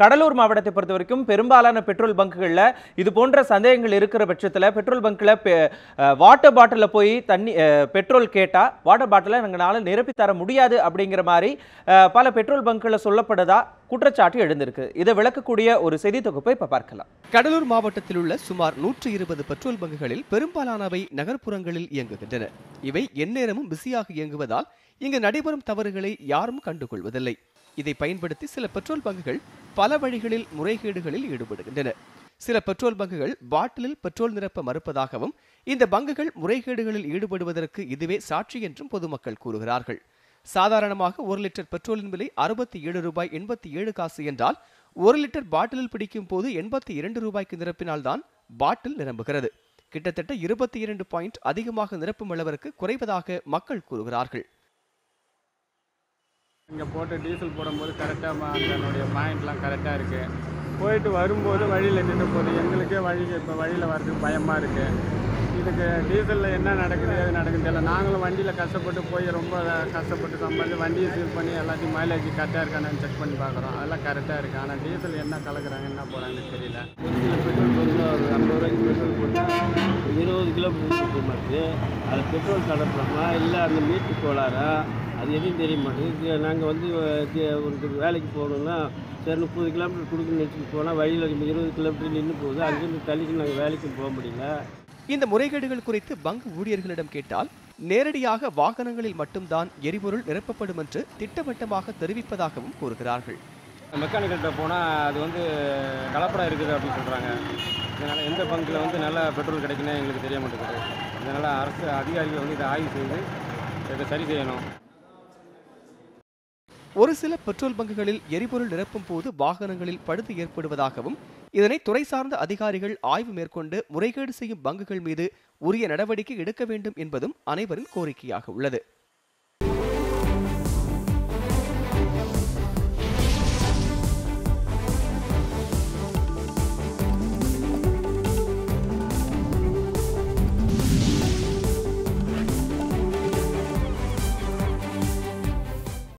கடலூர் மாவட்டத்தை பொறுத்த வரைக்கும் பெரும்பாலான பெட்ரோல் பங்குகளில் இது போன்ற சந்தேகங்கள் இருக்கிற பட்சத்தில் பெட்ரோல் பங்க்கில் வாட்டர் பாட்டிலில் போய் தண்ணி பெட்ரோல் கேட்டால் வாட்டர் பாட்டிலை எங்களால் நிரப்பி தர முடியாது அப்படிங்கிற மாதிரி பல பெட்ரோல் பங்குகளில் சொல்லப்படுதா குற்றச்சாட்டு எழுந்திருக்கு. இதை விளக்கக்கூடிய ஒரு செய்தி தொகுப்பை இப்போ பார்க்கலாம். கடலூர் மாவட்டத்தில் உள்ள சுமார் நூற்று இருபது பெட்ரோல் பங்குகளில் பெரும்பாலானவை நகர்ப்புறங்களில் இயங்குகின்றன. இவை எந்நேரமும் பிஸியாக இயங்குவதால் இங்கு நடைபெறும் தவறுகளை யாரும் கண்டுகொள்வதில்லை. இதை பயன்படுத்தி சில பெட்ரோல் பங்குகள் பல வழிகளில் முறைகேடுகளில் ஈடுபடுகின்றன. சில பெட்ரோல் பங்குகள் பாட்டிலில் பெட்ரோல் நிரப்ப மறுப்பதாகவும் இந்த பங்குகள் முறைகேடுகளில் ஈடுபடுவதற்கு இதுவே சாட்சி என்றும் பொதுமக்கள் கூறுகிறார்கள். சாதாரணமாக ஒரு லிட்டர் பெட்ரோலின் விலை அறுபத்தி ஏழு ரூபாய் எண்பத்தி ஏழு காசு என்றால் ஒரு லிட்டர் பாட்டிலில் பிடிக்கும் போது எண்பத்தி இரண்டு ரூபாய்க்கு நிரப்பினால்தான் பாட்டில் நிரம்புகிறது. கிட்டத்தட்ட இருபத்தி இரண்டு பாயிண்ட் அதிகமாக நிரப்பும் அளவிற்கு குறைவதாக மக்கள் கூறுகிறார்கள். இங்கே போட்டு டீசல் போடும்போது கரெக்டாக அதனுடைய பாயிண்ட்லாம் கரெக்டாக இருக்குது போயிட்டு வரும்போது வழியில் நின்று போகுது. எங்களுக்கே வழி இப்போ வழியில் வர்றதுக்கு பயமாக இருக்குது இதுக்கு டீசலில் என்ன நடக்குது எது நடக்குது தெரியல. நாங்களும் வண்டியில் கஷ்டப்பட்டு போய் ரொம்ப கஷ்டப்பட்டு சம்பாதிச்சு வண்டியை சீல் பண்ணி எல்லாத்தையும் மைலேஜ் கரெக்டாக இருக்கானு செக் பண்ணி பார்க்குறோம். அதெல்லாம் கரெக்டாக இருக்குது ஆனால் டீசல் என்ன கலக்குறாங்க என்ன போகிறாங்கன்னு தெரியல. பெட்ரோல் பங்கு ஒரு ஐம்பது ரூபாய்க்கு பெட்ரோல் போட்டால் இருபது கிலோமீட்டர் இருக்குது அது பெட்ரோல் கலப்புறோமா இல்லை அந்த மீட்டு கோளாரா அது எதுவும் தெரிய மாட்டேங்குது நாங்கள் வந்து ஒரு வேலைக்கு போகணுன்னா சரி முப்பது கிலோமீட்டர் கொடுக்குன்னு நினச்சிட்டு போனால் வழியில் இருபது கிலோமீட்டர் நின்று போகுது. அங்கேருந்து தள்ளிட்டு நாங்கள் வேலைக்கும் போக முடியல. இந்த முறைகேடுகள் குறித்து பங்கு ஊழியர்களிடம் கேட்டால் நேரடியாக வாகனங்களில் மட்டும்தான் எரிபொருள் நிரப்பப்படும் என்று திட்டவட்டமாக தெரிவிப்பதாகவும் கூறுகிறார்கள். மெக்கானிக்கல்கிட்ட போனால் அது வந்து கலப்படம் இருக்குது அப்படின்னு சொல்கிறாங்க இதனால் எந்த பங்கில் வந்து நல்ல பெட்ரோல் கிடைக்குன்னு எங்களுக்கு தெரிய மாட்டேங்குது. இதனால் அரசு அதிகாரிகள் வந்து இதை ஆய்வு செய்து இதை சரி செய்யணும். ஒரு சில பெட்ரோல் பங்குகளில் எரிபொருள் நிரப்பும் போது வாகனங்களில் பழுது ஏற்படுவதாகவும் இதனை துறை சார்ந்த அதிகாரிகள் ஆய்வு மேற்கொண்டு முறைகேடு செய்யும் பங்குகள் மீது உரிய நடவடிக்கை எடுக்க வேண்டும் என்பதும் அனைவரின் கோரிக்கையாக உள்ளது.